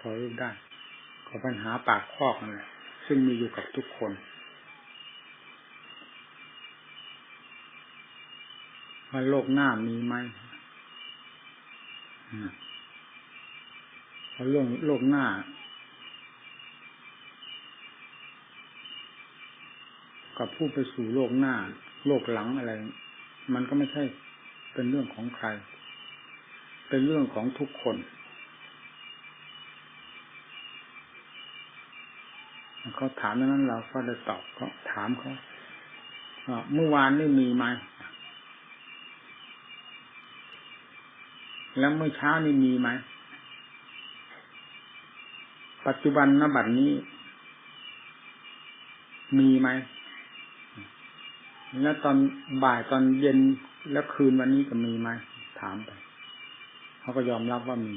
พอรู้ได้ก็ปัญหาปากคอกนั่นแหละซึ่งมีอยู่กับทุกคนว่าโลกหน้ามีไหมเพราะเรื่องโลกหน้า กับผู้ไปสู่โลกหน้า โลกหลังอะไร มันก็ไม่ใช่เป็นเรื่องของใคร เป็นเรื่องของทุกคน เขาถามนั้นเราก็ได้ตอบเขาถามเขาเมื่อวานนี่มีไหมแล้วเมื่อเช้านี่มีไหม ปัจจุบันนบัดนี้ มีไหม แล้วตอนบ่ายตอนเย็นแล้วคืนวันนี้ก็มีไหม ถามไป เขาก็ยอมรับว่ามี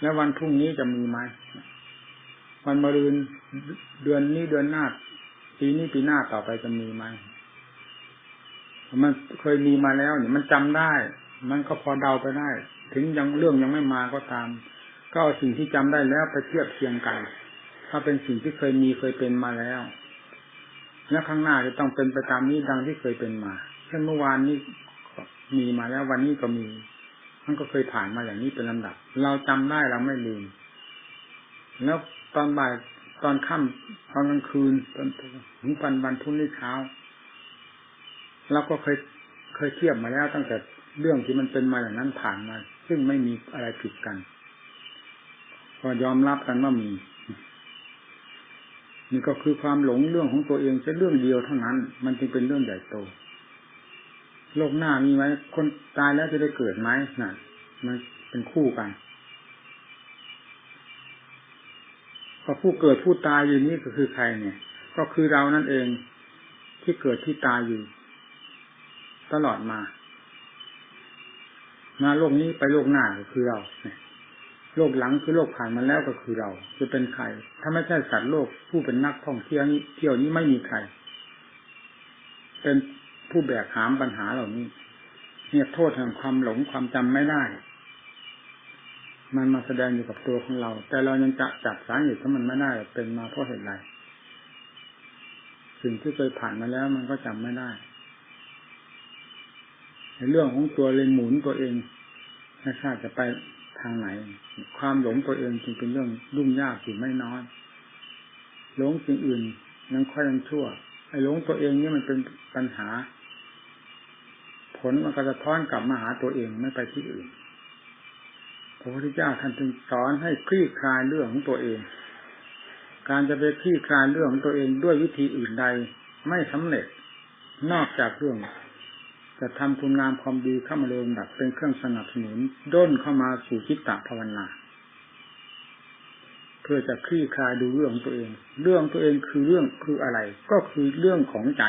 แล้ววันพรุ่งนี้จะมีไหม วันมะรืนเดือนนี้เดือนหน้าปีนี้ปีหน้าต่อไปจะมีไหมมันเคยมีมาแล้วเนี่ยมันจำได้ มันก็พอเดาไปได้ ถึงยังเรื่องยังไม่มาก็ตาม ก็เอาสิ่งที่จำได้แล้วไปเทียบเทียงกัน ถ้าเป็นสิ่งที่เคยมีเคยเป็นมาแล้วแล้วข้างหน้าจะต้องเป็นไปตามนี้ดังที่เคยเป็นมา เช่นเมื่อวานนี้มีมาแล้ววันนี้ก็มีมันก็เคยผ่านมาอย่างนี้เป็นลำดับ เราจำได้เราไม่ลืมแล้ว ตอนบ่ายตอนค่ำตอนกลางคืนตอนถึงวันวันทุ่นี้เช้าเราก็เคยเคยเทียบมาแล้วตั้งแต่เรื่องที่มันเป็นมาอย่างนั้นผ่านมา ซึ่งไม่มีอะไรผิดกัน ก็ยอมรับกันว่ามี นี่ก็คือความหลงเรื่องของตัวเองแค่เรื่องเดียวเท่านั้น มันจึงเป็นเรื่องใหญ่โต โลกหน้ามีไหมคนตายแล้วจะได้เกิดไหมนั่นมันเป็นคู่กัน ก็ผู้เกิดผู้ตายอยู่นี่ก็คือใครเนี่ย ก็คือเรานั่นเองที่เกิดที่ตายอยู่ ตลอดมามาโลกนี้ไปโลกหน้าก็คือเราโลกหลังคือโลกผ่านมาแล้วก็คือเรา จะเป็นใคร ถ้าไม่ใช่สัตว์โลกผู้เป็นนักท่องเที่ยวนี้เที่ยวนี้ไม่มีใคร เป็นผู้แบกหามปัญหาเหล่านี้ เนี่ยโทษแห่งความหลงความจำไม่ได้ มันมาแสดงอยู่กับตัวของเรา แต่เรายังจะจับสาเหตุของมันไม่ได้เป็นมาเพราะเหตุไรสิ่งที่เคยผ่านมาแล้วมันก็จำไม่ได้เรื่องของตัวเลยหมุนตัวเองไม่ทราบจะไปทางไหน ความหลงตัวเองจึงเป็นเรื่องรุ่งยากอยู่ไม่น้อยหลงสิ่งอื่นยังค่อยยังชั่ว ไอ้หลงตัวเองนี่มันเป็นปัญหา ผลมันก็จะท้อนกลับมาหาตัวเองไม่ไปที่อื่น พระพุทธเจ้าท่านจึงสอนให้คลี่คลายเรื่องของตัวเอง การจะไปคลี่คลายเรื่องของตัวเองด้วยวิธีอื่นใดไม่สำเร็จ นอกจากเรื่อง จะทำคุณงามความดีเข้ามาเริมดับเป็นเครื่องสนับสนุนด้นเข้ามาสู่คิตตภาวนาเพื่อจะคลี่คลายดูเรื่องตัวเอง เรื่องตัวเองคือเรื่องคืออะไร ก็คือเรื่องของใจ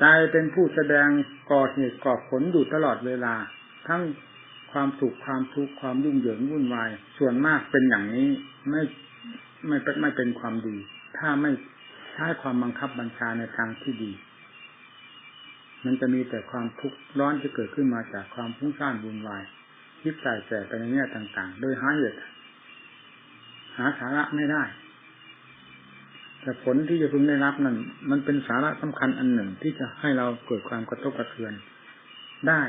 ใจเป็นผู้แสดงก่อเหตุก่อผลอยู่ตลอดเวลา ทั้ง ความสุขความทุกข์ความยุ่งเหยิงวุ่นวาย ส่วนมากเป็นอย่างนี้ไม่ไม่ไม่เป็นความดี ถ้าไม่ใช้ความบังคับบัญชาในทางที่ดี มันจะมีแต่ความทุกข์ร้อนที่เกิดขึ้นมาจากความฟุ้งซ่านวุ่นวายคิดใส่แสไปในแง่ต่าง ๆ โดยหาเหตุหาสาระไม่ได้ แต่ผลที่จะพึงได้รับนั้นมันเป็นสาระสำคัญอันหนึ่งที่จะให้เราเกิดความกระทบกระเทือนได้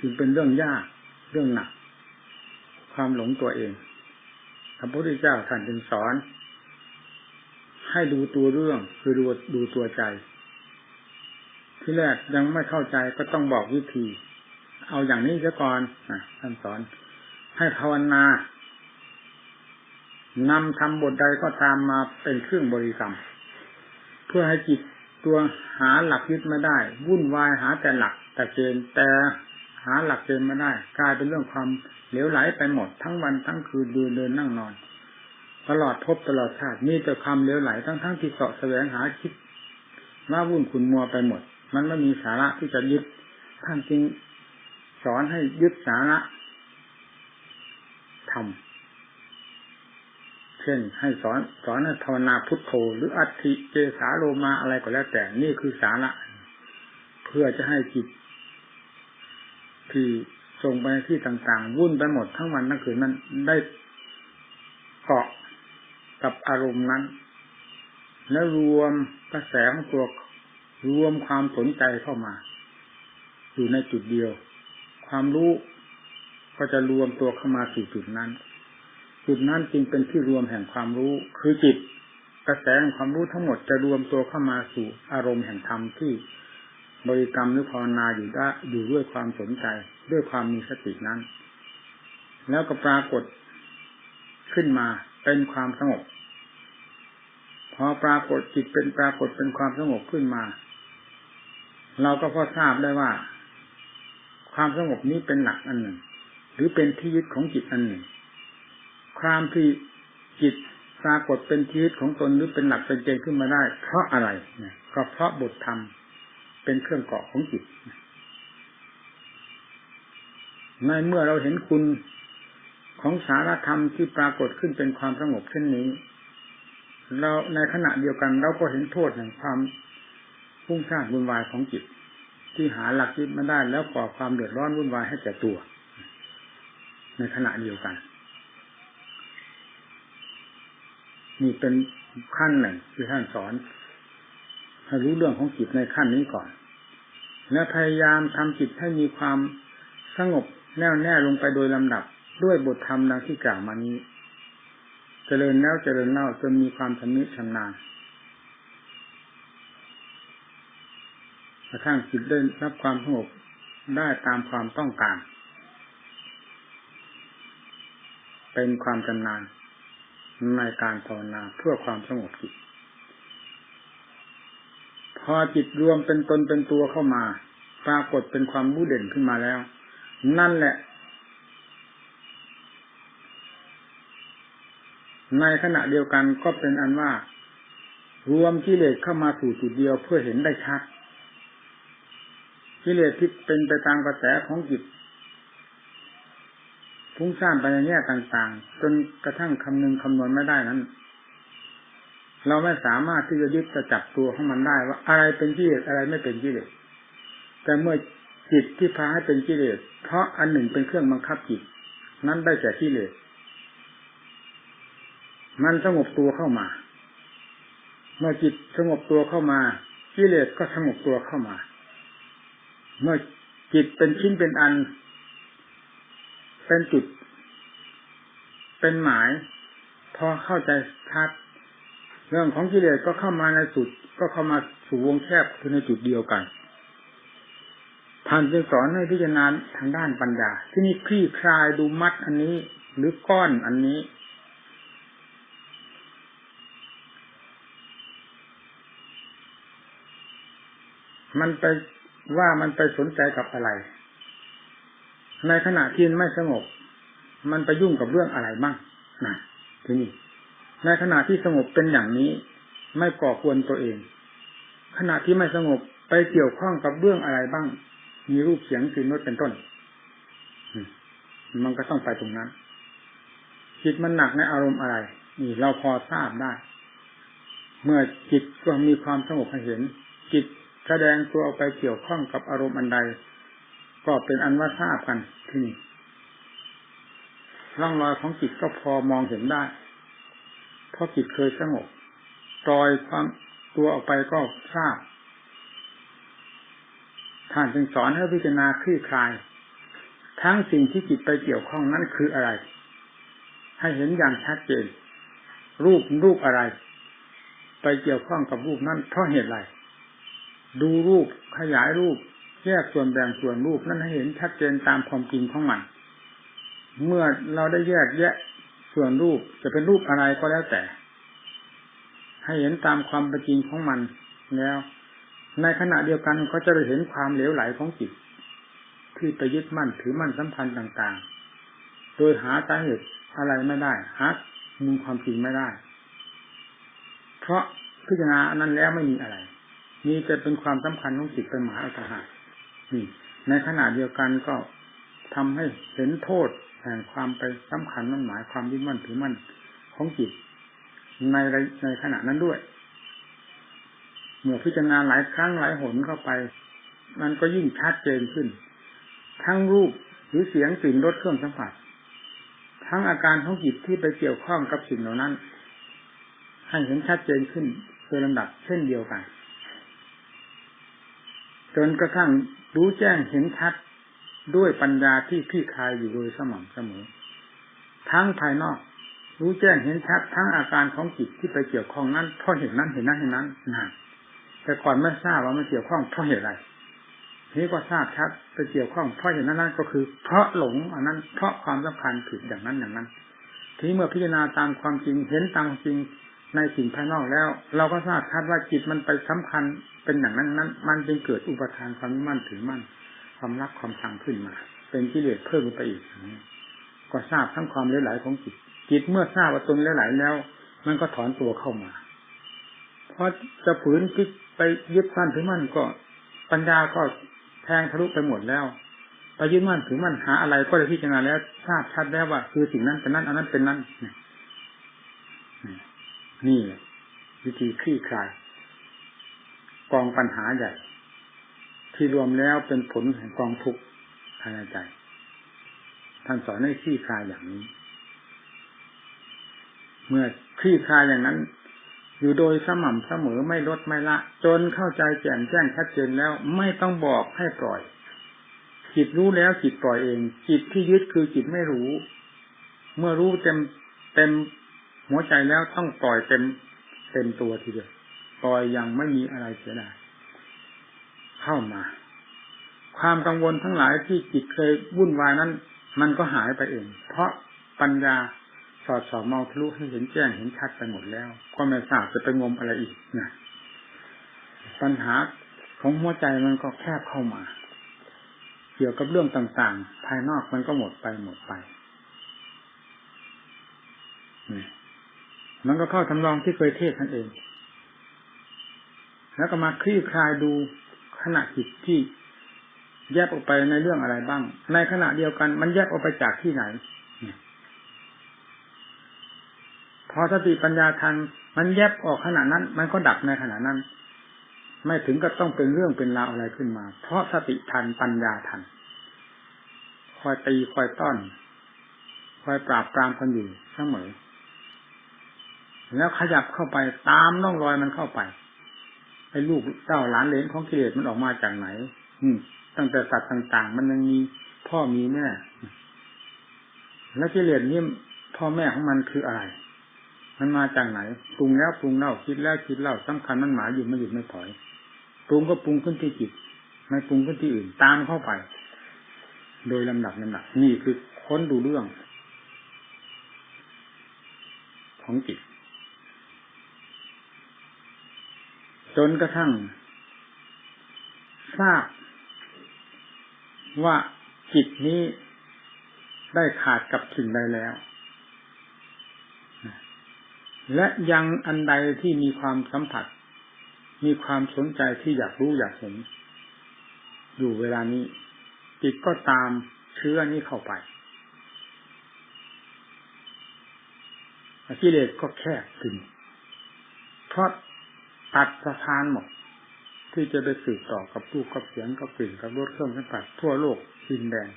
จึงเป็นเรื่องยากเรื่องหนัก ความหลงตัวเองพระพุทธเจ้าท่านจึงสอน ให้ดูตัวเรื่องคือดูดูตัวใจ ที่แรกยังไม่เข้าใจก็ต้องบอกวิธี เอาอย่างนี้ซะก่อนท่านสอน ให้ภาวนานำทำบทใดก็ตามมาเป็นเครื่องบริกรรม เพื่อให้จิตตัวหาหลักยึดไม่ได้ วุ่นวายหาแต่หลัก แต่เกณฑ์แต่ หาหลักเกณฑ์ไม่ได้ กลายเป็นเรื่องความเหลวไหลไปหมดทั้งวันทั้งคืนเดินเดินนั่งนอน ตลอดพบตลอดชาติมีแต่ความเหลวไหลทั้งทั้งที่เสาะแสวงหาคิดว่าวุ่นขุนมัวไปหมด มันไม่มีสาระที่จะยึดท่านจึงสอนให้ยึดสาระทำเช่นให้สอนสอนให้ภาวนาพุทโธ หรืออัติเจสาโลมาอะไรก็แล้วแต่นี่คือสาระ เพื่อจะให้จิต ที่ส่งไปที่ต่างๆ วุ่นไปหมดทั้งวันทั้งคืนนั้นได้เกาะกับอารมณ์นั้น แล้วรวมกระแสของตัวรวมความสนใจเข้ามา อยู่ในจุดเดียว ความรู้ก็จะรวมตัวเข้ามาสู่จุดนั้น จุดนั้นจึงเป็นที่รวมแห่งความรู้ คือจิต กระแสแห่งความรู้ทั้งหมดจะรวมตัวเข้ามาสู่อารมณ์แห่งธรรมที่ บริกรรมหรือภาวนาอยู่ได้อยู่ด้วยความสนใจด้วยความมีสตินั้น แล้วก็ปรากฏขึ้นมาเป็นความสงบ พอปรากฏจิตเป็นปรากฏเป็นความสงบขึ้นมา เราก็พอทราบได้ว่า ความสงบนี้เป็นหลักอันหนึ่ง หรือเป็นที่ยึดของจิตอันหนึ่ง ความที่จิตปรากฏเป็นที่ยึดของตนหรือเป็นหลักเป็นเกณฑ์ขึ้นมาได้ เพราะอะไรเนี่ยก็เพราะบทธรรม เป็นเครื่องเกาะของจิต ในเมื่อเราเห็นคุณของสารธรรมที่ปรากฏขึ้นเป็นความสงบเช่นนี้ เราในขณะเดียวกันเราก็เห็นโทษแห่งความพุ่งสร้างวุ่นวายของจิต ที่หาหลักยึดมาได้แล้วก่อความเดือดร้อนวุ่นวายให้แก่ตัว ในขณะเดียวกันนี่เป็นขั้นหนึ่งที่ท่านสอน ให้รู้เรื่องของจิตในขั้นนี้ก่อน และพยายามทำจิตให้มีความสงบแน่วแน่ลงไปโดยลำดับด้วยบทธรรมดังที่กล่าวมานี้ เจริญแล้วเจริญเล่าจนมีความชำนิชำนาญกระทั่งจิตได้รับความสงบได้ตามความต้องการ เป็นความชำนาญในการภาวนาเพื่อความสงบจิต พอจิตรวมเป็นตนเป็นตัวเข้ามา ปรากฏเป็นความรู้เด่นขึ้นมาแล้ว นั่นแหละ ในขณะเดียวกันก็เป็นอันว่า รวมกิเลสเข้ามาสู่จุดเดียวเพื่อเห็นได้ชัดกิเลสที่เป็นไปตามกระแสของจิตพุ่งสร้างไปในแง่ต่างๆ จนกระทั่งคำนึงคำนวณไม่ได้นั้น เราไม่สามารถที่จะยึดจะจับตัวของมันได้ว่าอะไรเป็นกิเลสอะไรไม่เป็นกิเลสแต่เมื่อจิตที่พาให้เป็นกิเลสเพราะอันหนึ่งเป็นเครื่องบังคับจิต นั้นได้แก่กิเลสมันสงบตัวเข้ามา เมื่อจิตสงบตัวเข้ามากิเลสก็สงบตัวเข้ามา เมื่อจิตเป็นชิ้นเป็นอัน เป็นจุด เป็นหมาย พอเข้าใจชัด เรื่องของกิเลสก็เข้ามาในสุด ก็เข้ามาสู่วงแคบคือในจุดเดียวกันท่านจึงสอนให้พิจารณาทางด้านปัญญา ที่นี่คลี่คลายดูมัดอันนี้ หรือก้อนอันนี้ มันไปว่ามันไปสนใจกับอะไร ในขณะที่ไม่สงบ มันไปยุ่งกับเรื่องอะไรบ้างนะที่นี้ ในขณะที่สงบเป็นอย่างนี้ ไม่ก่อควรตัวเอง ขณะที่ไม่สงบไปเกี่ยวข้องกับเรื่องอะไรบ้าง มีรูปเสียงกลิ่นรสเป็นต้น มันก็ต้องไปตรงนั้นจิตมันหนักในอารมณ์อะไร นี่เราพอทราบได้ เมื่อจิตก็มีความสงบให้เห็น จิตแสดงตัวไปเกี่ยวข้องกับอารมณ์อันใด ก็เป็นอันว่าทราบกันที่นี่ร่องรอยของจิตก็พอมองเห็นได้ เพราะจิตเคยสงบปล่อยความตัวออกไปก็ทราบท่านจึงสอนให้พิจารณาคลี่คลาย ทั้งสิ่งที่จิตไปเกี่ยวข้องนั้นคืออะไร ให้เห็นอย่างชัดเจน รูปรูปอะไร ไปเกี่ยวข้องกับรูปนั้นเพราะเหตุอะไรดูรูปขยายรูปแยกส่วนแบ่งส่วนรูปนั้นให้เห็นชัดเจนตามความจริงของมัน เมื่อเราได้แยกแยะ ส่วนรูปจะเป็นรูปอะไรก็แล้วแต่ ให้เห็นตามความเป็นจริงของมันแล้ว ในขณะเดียวกันก็จะได้เห็นความเหลวไหลของจิตที่ไปยึดมั่นถือมั่นสัมพันธ์ต่างๆ โดยหาสาเหตุอะไรไม่ได้หามุมความจริงไม่ได้ เพราะพิจารณาอันนั้นแล้วไม่มีอะไรมีแต่เป็นความสำคัญของจิตเป็นหมายอัตหานี่ ในขณะเดียวกันก็ทำให้เห็นโทษ ห่งความไปสำคัญมั่นหมายความยึดมั่นถือมั่นของจิตในในขณะนั้นด้วย เมื่อพิจารณาหลายครั้งหลายหนเข้าไป มันก็ยิ่งชัดเจนขึ้น ทั้งรูปหรือเสียงกลิ่นรสเครื่องสัมผัส ทั้งอาการของจิตที่ไปเกี่ยวข้องกับสิ่งเหล่านั้นให้เห็นชัดเจนขึ้นโดยลำดับเช่นเดียวกันจนกระทั่งรู้แจ้งเห็นชัด ด้วยปัญญาที่คลี่คายอยู่โดยสม่ำเสมอ ทั้งภายนอก รู้แจ้งเห็นชัดทั้งอาการของจิตที่ไปเกี่ยวข้องนั้นเพราะเห็นนั้นเห็นนั้นเห็นนั้นนะแต่ก่อนไม่ทราบว่ามันเกี่ยวข้องเพราะเหตุอะไรนี้ก็ทราบชัดไปเกี่ยวข้องเพราะอย่างนั้นนั่นก็คือ เพราะหลงอันนั้นเพราะความสำคัญผิดอย่างนั้นอย่างนั้นทีเมื่อพิจารณาตามความจริงเห็นตามจริงในสิ่งภายนอกแล้ว เราก็ทราบชัดว่าจิตมันไปสำคัญเป็นอย่างนั้นนั้น มันจึงเกิดอุปทานความมั่นถือมั่น ความรักความชังขึ้นมา เป็นกิเลสเพิ่มขึ้นไปอีกก็ทราบทั้งความเลวไหลของจิต จิตเมื่อทราบว่าตนเลวไหลแล้ว มันก็ถอนตัวเข้ามา เพราะจะฝืนคิดไปยึดมั่นถือมั่นก็ ปัญญาก็แทงทะลุไปหมดแล้วไปยึดมั่นถือมั่นหาอะไรก็ได้พิจารณาแล้ว ทราบชัดแล้วว่า คือสิ่งนั้นเป็นนั้นอันนั้นเป็นนั้นนี่วิธีคลี่คลายกองปัญหาใหญ่ ที่รวมแล้วเป็นผลแห่งกองทุกข์ภายในใจ ท่านสอนให้คลี่คลายอย่างนี้ เมื่อคลี่คลายอย่างนั้น อยู่โดยสม่ำเสมอไม่ลดไม่ละ จนเข้าใจแจ่มแจ้งชัดเจนแล้วไม่ต้องบอกให้ปล่อย จิตรู้แล้วจิตปล่อยเอง จิตที่ยึดคือจิตไม่รู้ เมื่อรู้เต็มเต็มหัวใจแล้วต้องปล่อยเต็มเต็มตัวทีเดียวปล่อยอยังไม่มีอะไรเสียดาย เข้ามา ความกังวลทั้งหลายที่จิตเคยวุ่นวายนั้น มันก็หายไปเอง เพราะปัญญาสอดสอบมองทะลุให้เห็นแจ้งเห็นชัดไปหมดแล้ว ก็ไม่ทราบจะไปงมอะไรอีกนะปัญหาของหัวใจมันก็แคบเข้ามา เกี่ยวกับเรื่องต่างๆ ภายนอกมันก็หมดไปหมดไปมันก็เข้าทำลองที่เคยเทศนั่นเอง แล้วก็มาคลี่คลายดู ขณะจิตที่แยกออกไปในเรื่องอะไรบ้าง ในขณะเดียวกันมันแยกออกไปจากที่ไหน พอสติปัญญาทันมันแยบออกขณะนั้น มันก็ดับในขณะนั้น ไม่ถึงก็ต้องเป็นเรื่องเป็นราวอะไรขึ้นมา เพราะสติทันปัญญาทัน คอยตีคอยต้อน คอยปราบปรามกันอยู่เสมอ แล้วขยับเข้าไปตามน้องรอยมันเข้าไป ไอ้ลูกเจ้าหลานเลนของกิเลสมันออกมาจากไหน อืม ตั้งแต่สัตว์ต่างๆ มันยังมีพ่อมีแม่ แล้วกิเลสนี่พ่อแม่ของมันคืออะไร มันมาจากไหนปรุงแล้วปรุงเล่าคิดแล้วคิดเล่าสำคัญมันหมายอยู่ไม่หยุดไม่ถอยปรุงก็ปรุงขึ้นที่จิตไม่ปรุงขึ้นที่อื่นตามเข้าไป โดยลำดับลำดับนี่คือค้นดูเรื่อง ของจิต จนกระทั่ง ทราบ ว่าจิตนี้ได้ขาดกับสิ่งใดแล้ว และยังอันใดที่มีความสัมผัส มีความสนใจที่อยากรู้อยากเห็น อยู่เวลานี้ จิตก็ตามเชื้อนี้เข้าไปกิเลสก็แคบถึงเพราะ ตัดสะพานหมด ที่จะไปสืบต่อกับรูปกับเสียงกับกลิ่นกับรสเครื่องสัมผัสทั่วโลกดินแดน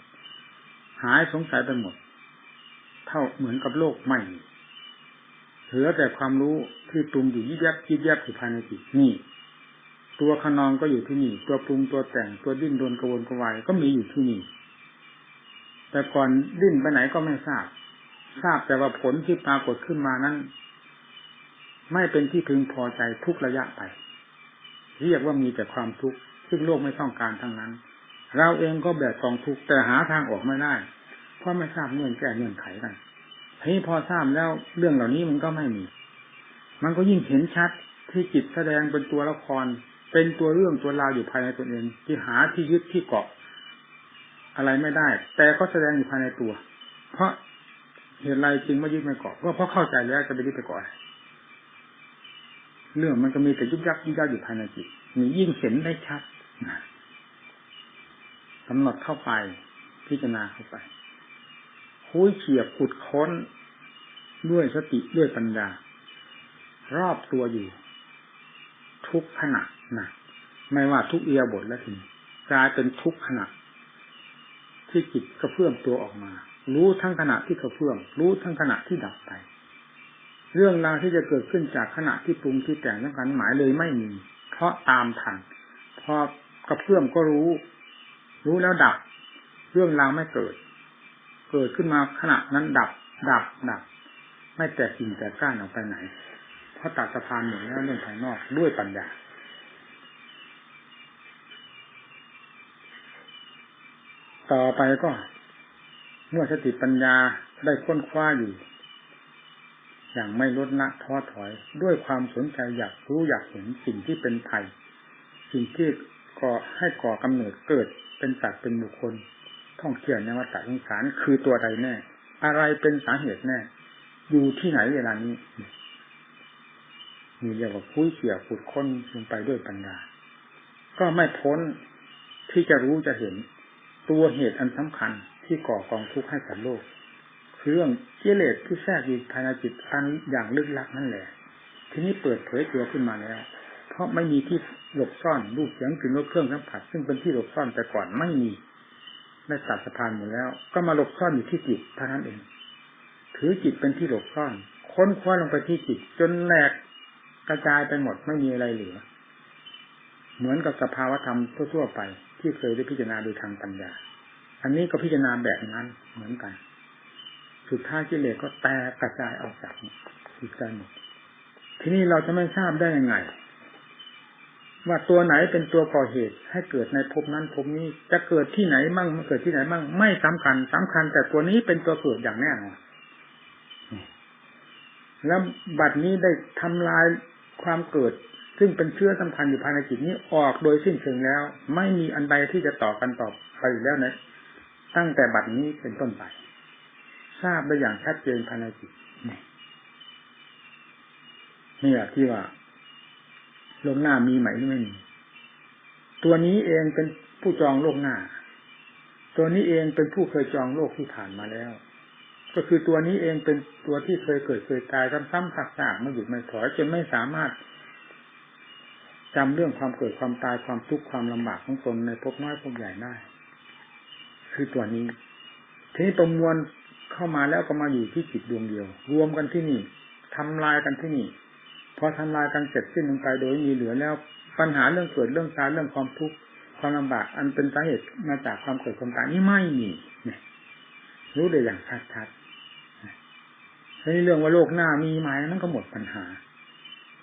หายสงสัยไปหมด เท่าเหมือนกับโลกใหม่เหลือแต่ความรู้ที่ปรุงอยู่ยิบยับยิบยับอยู่ภายในจิตนี่ตัวขนองก็อยู่ที่นี่ ตัวปรุงตัวแต่งตัวดิ้นโดนกระวนกระวายก็มีอยู่ที่นี่ แต่ก่อนดิ้นไปไหนก็ไม่ทราบ ทราบแต่ว่าผลที่ปรากฏขึ้นมานั้น ไม่เป็นที่พึงพอใจทุกระยะไป เรียกว่ามีแต่ความทุกข์ซึ่งโลกไม่ต้องการทั้งนั้น เราเองก็แบกกองทุกข์แต่หาทางออกไม่ได้ เพราะไม่ทราบเงื่อนแก้เงื่อนไขกันทีนี้พอทราบแล้วเรื่องเหล่านี้มันก็ไม่มี มันก็ยิ่งเห็นชัดที่จิตแสดงเป็นตัวละคร เป็นตัวเรื่องตัวราวอยู่ภายในตนเองที่หาที่ยึดที่เกาะ อะไรไม่ได้ แต่ก็แสดงอยู่ภายในตัว เพราะเหตุไรจึงไม่ยึดไม่เกาะก็เพราะเข้าใจแล้วจะไปยึดไปเกาะ เรื่องมันก็มีแต่ยุบยับยุบยับอยู่ภายในจิตมียิ่งเห็นได้ชัดกำหนดเข้าไป พิจารณาเข้าไปคุยเฉียบขุดค้น ด้วยสติด้วยปัญญา รอบตัวอยู่ ทุกขณะนะไม่ว่าทุกเอียบทแล้วทีกลายเป็นทุกขณะ ที่จิตกระเพื่อมตัวออกมา รู้ทั้งขณะที่กระเพื่อม รู้ทั้งขณะที่ดับไป เรื่องราวที่จะเกิดขึ้นจากขณะที่ปรุงที่แต่งทั้งกันหมายเลยไม่มี เพราะตามทันพอกระเพื่อมก็รู้ รู้แล้วดับ เรื่องราวไม่เกิด เกิดขึ้นมาขณะนั้นดับ ดับดับ ไม่แต่กิ่งแต่ก้านออกไปไหน เพราะตัดสะพานหมดแล้วเรื่องภายนอกด้วยปัญญาต่อไปก็ เมื่อสติปัญญาได้ค้นคว้าอยู่ อย่างไม่ลดละท้อถอย ด้วยความสนใจอยากรู้อยากเห็นสิ่งที่เป็นภัยสิ่งที่ก่อให้ก่อกำเนิดเกิดเป็นสัตว์เป็นบุคคล ท่องเที่ยวในวัฏสงสารคือตัวใดแน่ อะไรเป็นสาเหตุแน่ อยู่ที่ไหนเวลานี้มีเรียกว่าคุยเขี่ยขุดค้นลงไปด้วยปัญญาก็ไม่พ้นที่จะรู้จะเห็น ตัวเหตุอันสำคัญที่ก่อกองทุกข์ให้กับโลก คือเรื่องกิเลสที่แทรกอยู่ภายในจิตอันอย่างลึกลับนั่นแหละ ทีนี้เปิดเผยตัวขึ้นมาแล้ว เพราะไม่มีที่หลบซ่อนรูปเสียงกลิ่นรสเครื่องสัมผัสซึ่งเป็นที่หลบซ่อนแต่ก่อนไม่มีได้ตัดสะพานหมดแล้ว ก็มาหลบซ่อนอยู่ที่จิตเท่านั้นเอง ถือจิตเป็นที่หลบซ่อน ค้นคว้าลงไปที่จิต จนแหลกกระจายไปหมดไม่มีอะไรเหลือ เหมือนกับสภาวธรรมทั่วๆไป ที่เคยได้พิจารณาโดยทางปัญญา อันนี้ก็พิจารณาแบบนั้นเหมือนกัน สุดท้ายกิเลสก็แตกกระจายออกจากจิตใจหมดทีนี้เราจะไม่ทราบได้ยังไง ว่าตัวไหนเป็นตัวก่อเหตุ ให้เกิดในภพนั้นภพนี้จะเกิดที่ไหนมั่งมันเกิดที่ไหนมั่งไม่สำคัญสำคัญ แต่ตัวนี้เป็นตัวเกิดอย่างแน่นอนแล้วบัดนี้ได้ทำลายความเกิด ซึ่งเป็นเชื้อสำคัญอยู่ภายในจิตนี้ออกโดยสิ้นเชิงแล้ว ไม่มีอันใดที่จะต่อกันต่อไปแล้วนะตั้งแต่บัดนี้เป็นต้นไป ทราบได้อย่างชัดเจนภายในจิตนี่แหละที่ว่าโลกหน้ามีไหมหรือไม่มีตัวนี้เองเป็นผู้จองโลกหน้า ตัวนี้เองเป็นผู้เคยจองโลกที่ผ่านมาแล้ว ก็คือตัวนี้เองเป็นตัวที่เคยเกิดเคยตายซ้ำๆซักๆไม่หยุดไม่ถอยจนไม่สามารถจำเรื่องความเกิดความตายความทุกข์ความลำบากของตนในภพน้อยภพใหญ่ได้ คือตัวนี้ ทีนี้ประมวล เข้ามาแล้วก็มาอยู่ที่จิตดวงเดียว รวมกันที่นี่ทำลายกันที่นี่พอทำลายกันเสร็จสิ้นลงไปโดยมีเหลือแล้วปัญหาเรื่องเกิดเรื่องตายเรื่องความทุกข์ความลำบาก อันเป็นสาเหตุมาจากความเกิดความตายนี่ไม่มีเนี่ยรู้ได้อย่างชัดๆทีนี้เรื่องว่าโลกหน้ามีไหมนั่นก็หมดปัญหา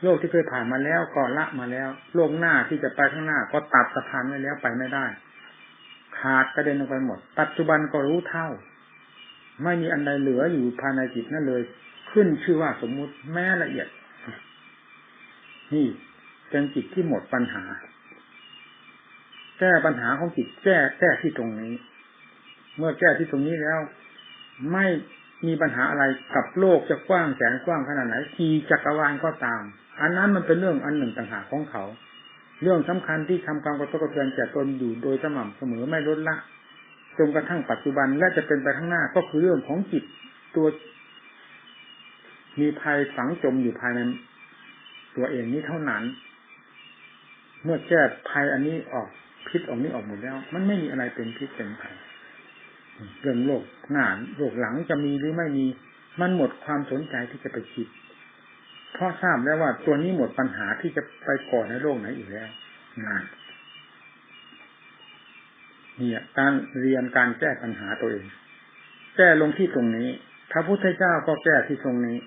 โลกที่เคยผ่านมาแล้วก็ละมาแล้ว โลกหน้าที่จะไปข้างหน้า ก็ตัดสะพานไว้แล้วไปไม่ได้ ขาดกระเด็นออกไปหมด ปัจจุบันก็รู้เท่า ไม่มีอันใดเหลืออยู่ภายในจิตนั่นเลย ขึ้นชื่อว่าสมมุติแม้ละเอียด นี่เป็นจิตที่หมดปัญหา แก้ปัญหาของจิตแก้แก้ที่ตรงนี้ เมื่อแก้ที่ตรงนี้แล้ว ไม่มีปัญหาอะไรกับโลกจะกว้างแสนกว้างขนาดไหนที่จักรวาลก็ตาม อันนั้นมันเป็นเรื่องอันหนึ่งต่างหากของเขา เรื่องสำคัญที่ทำความกระทบกระเทือนแก่ตนอยู่โดยสม่ำเสมอไม่ลดละ จนกระทั่งปัจจุบันและจะเป็นไปข้างหน้าก็คือเรื่องของจิตตัวมีภัยฝังจมอยู่ภายในตัวเองนี้เท่านั้น เมื่อแก้ภัยอันนี้ออกพิษออกนี้ออกหมดแล้ว มันไม่มีอะไรเป็นพิษเป็นภัยเรื่องโลกหน้าโลกหลังจะมีหรือไม่มี มันหมดความสนใจที่จะไปคิด เพราะทราบแล้วว่าตัวนี้หมดปัญหาที่จะไปก่อในโลกไหนอีกแล้วนาน เนี่ยการเรียนการแก้ปัญหาตัวเอง แก้ลงที่ตรงนี้ พระพุทธเจ้าก็แก้ที่ตรงนี้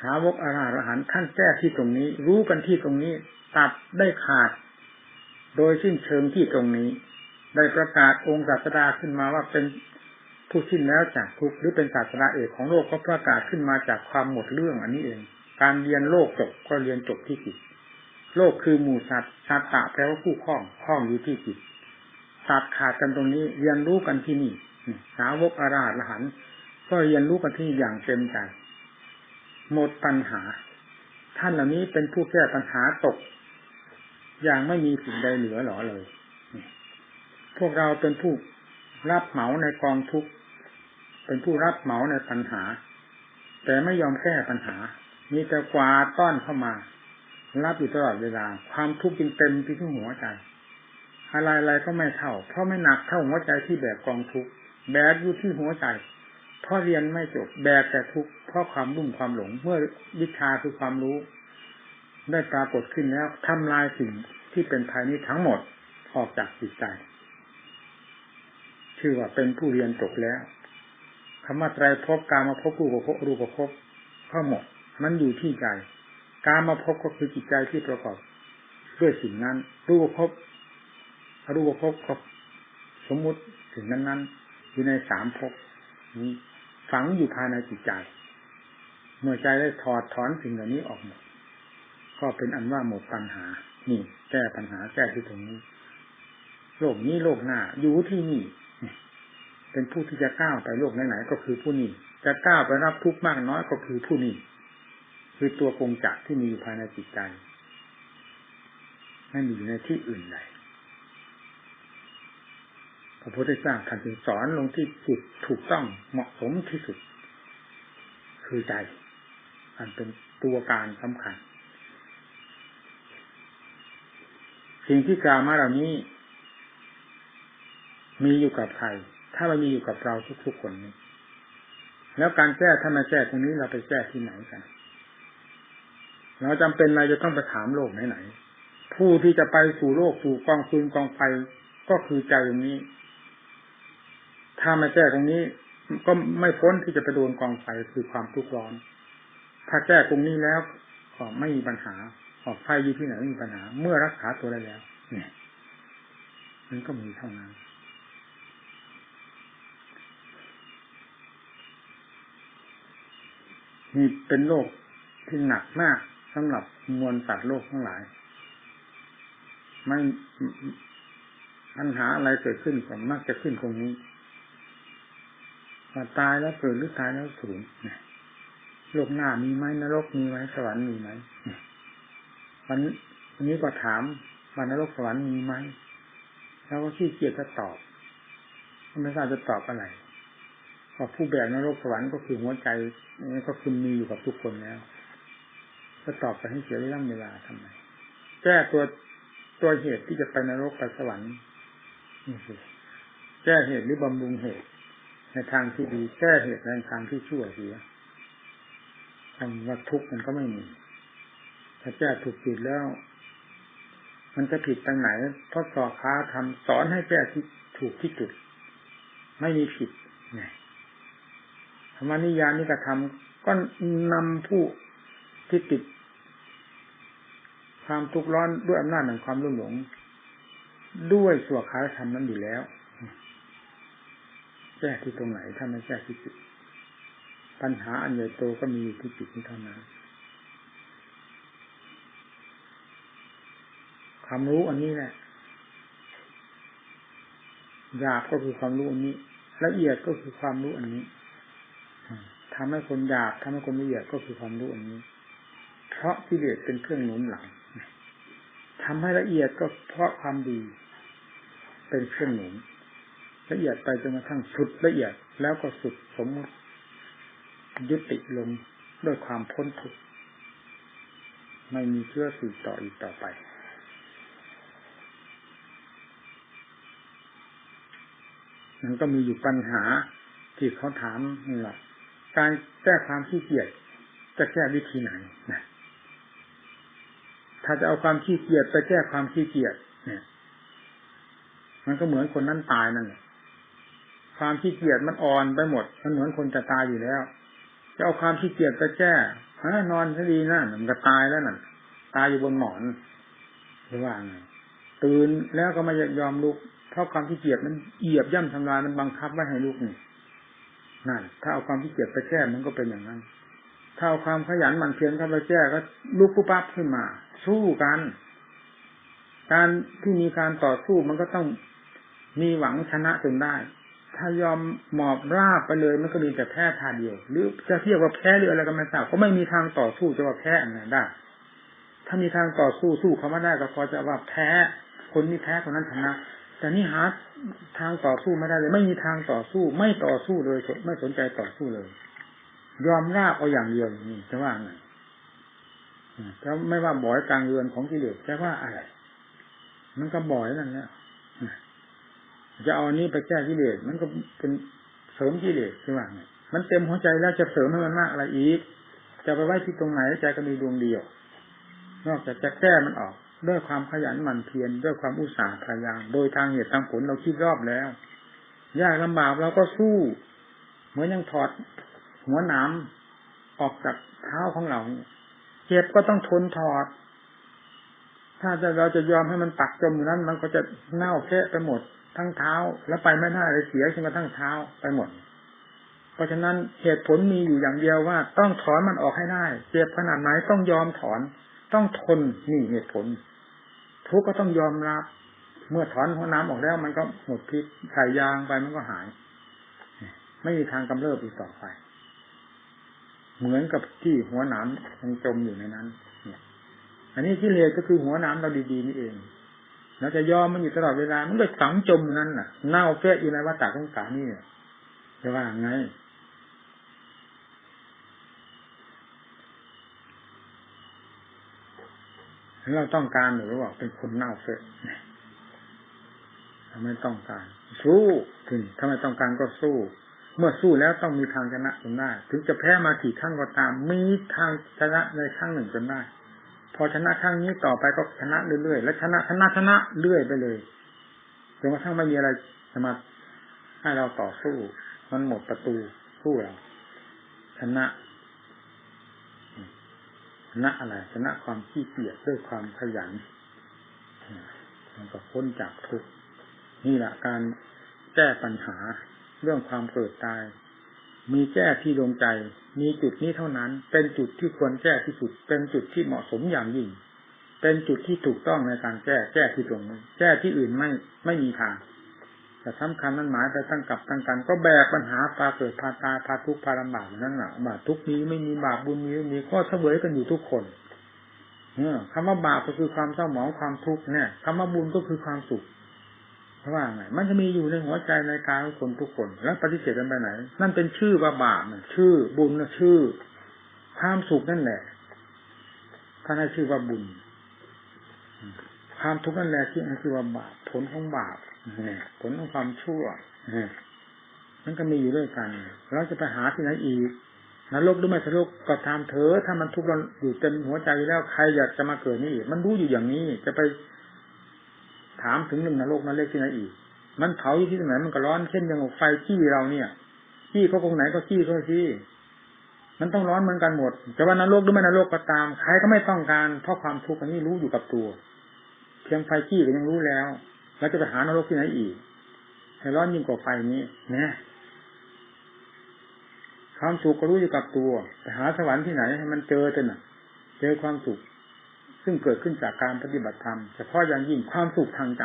สาวกอาราหันท่านแก้ที่ตรงนี้ รู้กันที่ตรงนี้ ตัดได้ขาด โดยสิ้นเชิงที่ตรงนี้ ได้ประกาศองค์ศาสดาขึ้นมาว่าเป็นผู้สิ้นแล้วจากทุกข์หรือเป็นศาสนาเอกของโลกก็ประกาศขึ้นมาจากความหมดเรื่องอันนี้เอง การเรียนโลกจบก็เรียนจบที่จิตโลกคือหมู่สัตว์สัตตะแปลว่าผู้คล้องคล้องอยู่ที่จิต ตัดขาดกันตรงนี้เรียนรู้กันที่นี่สาวกอาราธหันก็เรียนรู้กันที่อย่างเต็มใจหมดปัญหา ท่านเหล่านี้เป็นผู้แก้ปัญหาตก อย่างไม่มีสิ่งใดเหลือหรอเลย พวกเราเป็นผู้รับเหมาในกองทุกเป็นผู้รับเหมาในปัญหา แต่ไม่ยอมแก้ปัญหา มีแต่กวาต้อนเข้ามา รับอยู่ตลอดเวลา ความทุกข์จึงเต็มที่หัวใจ อะไรอะไรก็ไม่เท่า เพราะไม่หนักเท่าหัวใจที่แบกกองทุกข์แบกอยู่ที่หัวใจ เพราะเรียนไม่จบแบกแต่ทุกข์เพราะความรุ่มความหลง เมื่อวิชาคือความรู้ ได้ปรากฏขึ้นแล้วทำลายสิ่งที่เป็นภายนี้ทั้งหมดออกจากจิตใจชื่อว่าเป็นผู้เรียนจบแล้วคำว่าไตรภพกามาพบรูปภพรูปภพข้อหมด มันอยู่ที่ใจ การมาพบก็คือจิตใจที่ประกอบด้วยสิ่งนั้น รูปภพ รูปภพก็สมมุติถึงนั้นนั้นอยู่ในสามภพนี้ฝังอยู่ภายในจิตใจเมื่อใจได้ถอดถอนสิ่งเหล่านี้ออกหมดก็เป็นอันว่าหมดปัญหา นี่ แก้ปัญหาแก้ที่ตรงนี้ โลกนี้โลกหน้า อยู่ที่นี่ เป็นผู้ที่จะก้าวไปโลกไหนๆก็คือผู้นี้ จะก้าวไปรับทุกข์มากน้อยก็คือผู้นี้ คือตัวกงจักรที่มีอยู่ภายในจิตใจไม่มีอยู่ในที่อื่นใด พระพุทธเจ้าท่านจึงสอนลงที่จุดถูกต้องเหมาะสมที่สุด คือใจอันเป็นตัวการสำคัญ สิ่งที่กล่าวมาเหล่านี้ มีอยู่กับใคร ถ้ามันมีอยู่กับเราทุกๆคนนี้แล้วการแก้ถ้ามาแก้ตรงนี้เราไปแก้ที่ไหนกัน เราจำเป็นอะไรจะต้องไปถามโลกไหนๆผู้ที่จะไปสู่โลกสู่กองฟืนกองไฟก็คือใจตรงนี้ ถ้ามาแก้ตรงนี้ ก็ไม่พ้นที่จะไปโดนกองไฟคือความทุกข์ร้อน ถ้าแก้ตรงนี้แล้วก็ไม่มีปัญหา ออกไฟอยู่ที่ไหนไม่มีปัญหา เมื่อรักษาตัวได้แล้ว เนี่ยมันก็มีเท่านั้นนี่เป็นโลกที่หนักมากสำหรับมวลสัตว์โลกทั้งหลาย ไม่ปัญหาอะไรเกิดขึ้นก็มักจะขึ้นตรงนี้ ว่าตายแล้วเกิดหรือตายแล้วสูญโลกหน้ามีไหมนรกมีไหมสวรรค์มีไหมวันวันนี้ก็ถามวันนรกสวรรค์มีไหมแล้วก็ขี้เกียจจะตอบไม่ทราบจะตอบอะไรพอผู้แบกนรกสวรรค์ก็คือหัวใจนี่ก็คือมีอยู่กับทุกคนแล้วจะตอบไปให้เสียเวลาเวลาทำไมแก้ตัวตัวเหตุที่จะไปนรกไปสวรรค์นี่สิแก้เหตุหรือบำรุงเหตุ ในทางที่ดีแก้เหตุในทางที่ชั่วเสียคำว่าทุกข์มันก็ไม่มี ถ้าแก้ถูกผิดแล้ว มันจะผิดตรงไหน เพราะสอค้าทำสอนให้แก้ที่ถูกที่จุด ไม่มีผิดไงธรรมนิยานิกระทำก็นำผู้ที่ติด ความทุกข์ร้อนด้วยอำนาจแห่งความรุ่มหลง ด้วยสัวคาธรรมนั้นอยู่แล้ว แก้ที่ตรงไหน ถ้าไม่แก้ที่จิตปัญหาอันใหญ่โตก็มีอยู่ที่จิตนี้เท่านั้นความรู้อันนี้แหละหยาบก็คือความรู้อันนี้ ละเอียดก็คือความรู้อันนี้ทำให้คนหยาบทำให้คนละเอียดก็คือความรู้อันนี้ เพราะกิเลสเป็นเครื่องหนุนหลังทำให้ละเอียดก็เพราะความดี เป็นเครื่องหนุน ละเอียดไปจนกระทั่งสุดละเอียดแล้วก็สุดสมมติยุติลงด้วยความพ้นทุกข์ไม่มีเชื่อสืบต่ออีกต่อไป มันก็มีอยู่ปัญหาที่เขาถามนี่แหละการแก้ความขี้เกียจจะแก้วิธีไหนนะถ้าจะเอาความขี้เกียจไปแก้ความขี้เกียจเนี่ย มันก็เหมือนคนนั้นตายนั่นแหละ ความขี้เกียจมันอ่อนไปหมด มันเหมือนคนจะตายอยู่แล้ว จะเอาความขี้เกียจไปแก้ฮะนอนซะดีนะมันก็ตายแล้วนั่นตายอยู่บนหมอนหรือว่าไงตื่นแล้วก็ไม่ยอมลุกเพราะความขี้เกียจมันเหยียบย่ำทำลายมันบังคับไม่ให้ลุกนี่นั่นถ้าเอาความขี้เกียจไปแก้มันก็เป็นอย่างนั้น ถ้าเอาความขยันหมั่นเพียรเข้าไปแก้ก็ลุกปุ๊บปั๊บขึ้นมา สู้กัน การที่มีการต่อสู้มันก็ต้องมีหวังชนะจนได้ ถ้ายอมหมอบราบไปเลยมันก็มีแต่แพ้ทาเดียว หรือจะเทียบว่าแพ้หรืออะไรก็ไม่ทราบก็ไม่มีทางต่อสู้จะว่าแพ้อะไรได้ ถ้ามีทางต่อสู้สู้เขาไม่ได้ก็พอจะว่าแพ้คนนี้แพ้คนนั้นชนะแต่นี่หาทางต่อสู้ไม่ได้เลย ไม่มีทางต่อสู้ไม่ต่อสู้เลยไม่สนใจต่อสู้เลย ยอมราบเอาอย่างเดียวนี่จะว่าไงจะไม่ว่าบ่อยกลางเรือนของกิเลสจะว่าอะไร มันก็บ่อยนั่นแหละ จะเอาอันนี้ไปแก้กิเลสมันก็เป็นเสริมกิเลสใช่ไหมมันเต็มหัวใจแล้วจะเสริมให้มันมากอะไรอีก จะไปไว้ที่ตรงไหนใจก็มีดวงเดียว นอกจากจะแก้มันออก ด้วยความขยันหมั่นเพียรด้วยความอุตสาห์พยายามโดยทางเหตุทางผลเราคิดรอบแล้วยากลำบากเราก็สู้เหมือนยังถอดหัวหนามออกจากเท้าของเราเจ็บก็ต้องทนถอด ถ้าจะเราจะยอมให้มันปักจมอยู่นั้น มันก็จะเน่าแค่ไปหมดทั้งเท้า แล้วไปไม่ได้เลยเสียจนกระทั่งเท้าไปหมด เพราะฉะนั้นเหตุผลมีอยู่อย่างเดียวว่า ต้องถอนมันออกให้ได้เจ็บขนาดไหนต้องยอมถอน ต้องทนนี่เหตุผล ทุกก็ต้องยอมรับ เมื่อถอนหัวน้ำออกแล้ว มันก็หมดพิษใส่ยางไปมันก็หาย ไม่มีทางกำเริบอีกต่อไป เหมือนกับที่หัวหนามยังจมอยู่ในนั้น เนี่ย อันนี้ที่เลสก็คือหัวหนาเราดีๆนี่เองเราจะยอมมันอยู่ตลอดเวลา มันก็ฝังจมนั้นน่ะ เน่าเฟะอยู่ในวัฏฏะของสานี่จะว่าไงเราต้องการหรือว่าเป็นคนเน่าเฟะทำไมต้องการ สู้ถึงทำไมต้องการก็สู้ เมื่อสู้แล้วต้องมีทางชนะจนได้ ถึงจะแพ้มากี่ครั้งก็ตาม มีทางชนะในครั้งหนึ่งจนได้ อชนะครั้งนี้ต่อไปก็ชนะเรื่อยๆและชนะชนะชนะเรื่อยไปเลยจนกระทั่งไม่มีอะไรจะมาให้เราต่อสู้ มันหมดประตูสู้เราชนะชนะอะไรชนะความขี้เกียจด้วยความขยันมันก็พ้นจากทุกข์นี่แหละการแก้ปัญหาเรื่องความเกิดตาย มีแก้ที่ดวงใจ มีจุดนี้เท่านั้น เป็นจุดที่ควรแก้ที่สุด เป็นจุดที่เหมาะสมอย่างยิ่ง เป็นจุดที่ถูกต้องในการแก้ แก้ที่ตรงนี้แก้ที่อื่นไม่ไม่มีทาง แต่สำคัญนั้นหมายไปตั้งกับตั้งกัน ก็แบกปัญหาพาเกิดพาตาพาทุกพาลำบากนั่นแหละบาปทุกนี้ไม่มีบาปบุญมีมีก็เสวยกันอยู่ทุกคนเนี่ยคำว่าบาปก็คือความเศร้าหมองความทุกข์เนี่ยคำว่าบุญก็คือความสุข เพราะว่าไงมันจะมีอยู่ในหัวใจในกายของคนทุกคน แล้วปฏิเสธกันไปไหน นั่นเป็นชื่อว่าบาปชื่อ บุญนะชื่อความสุขนั่นแหละท่านให้ชื่อว่าบุญความทุกข์นั่นแหละที่นั่นคือว่าบาปผลของบาปผลของความชั่วมันก็มีอยู่ด้วยกันเราจะไปหาที่ไหนอีกนรกหรือไม่นรกก็ตามเถอะถ้ามันทุกข์เราอยู่เต็มหัวใจแล้วใครอยากจะมาเกิดนี่มันรู้อยู่อย่างนี้ จะไป ถามถึงเรื่องนรกนั้นเรียกที่ไหนอีก มันเผาอยู่ที่ไหนมันก็ร้อนเช่นอย่างไฟขี้เราเนี่ยขี้เขาตรงไหนก็ขี้เขาขี้มันต้องร้อนเหมือนกันหมดจะว่านรกหรือไม่นรกก็ตามใครก็ไม่ต้องการเพราะความทุกข์อันนี้รู้อยู่กับตัว เพียงไฟขี้ก็ยังรู้แล้วแล้วจะไปหานรกที่ไหนอีกให้ร้อนยิ่งกว่าไฟนี้นะความสุขก็รู้อยู่กับตัวไปหาสวรรค์ที่ไหนให้มันเจอเถอะนะเจอความสุข ซึ่งเกิดขึ้นจากการปฏิบัติธรรมเฉพาะอย่างยิ่งความสุขทางใจ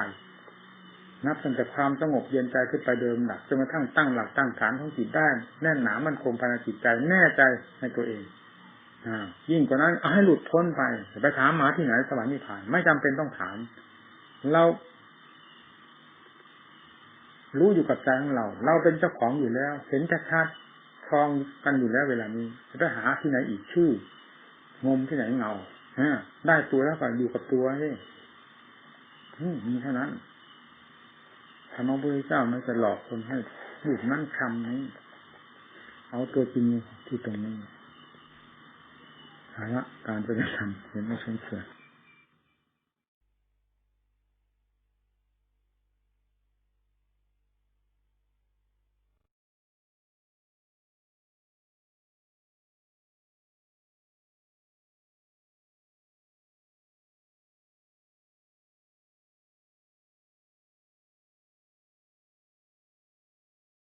นับตั้งแต่ความสงบเย็นใจขึ้นไปเดิมหลักจนกระทั่งตั้งหลักตั้งฐานของจิตได้ แน่นหนามันคงภายในจิตใจแน่ใจในตัวเองอยิ่งกว่านั้นเอาให้หลุดพ้นไปไปถามหมาที่ไหนสวรรค์นิพพาน ไม่จำเป็นต้องถาม เรา รู้อยู่กับใจของเรา เราเป็นเจ้าของอยู่แล้ว เห็นชัดๆคลองกันอยู่แล้วเวลานี้จะไปหาที่ไหนอีกชื่องมที่ไหนเงา ได้ตัวแล้วก็อยู่กับตัวนี่มีเท่านั้นพระนพุทธเจ้าไม่จะหลอกคนให้พูดนั่นคำนี้ เอาตัวจริงที่ตรงนี้หาละการปฏิบัติธรรมเห็นไม่สมควร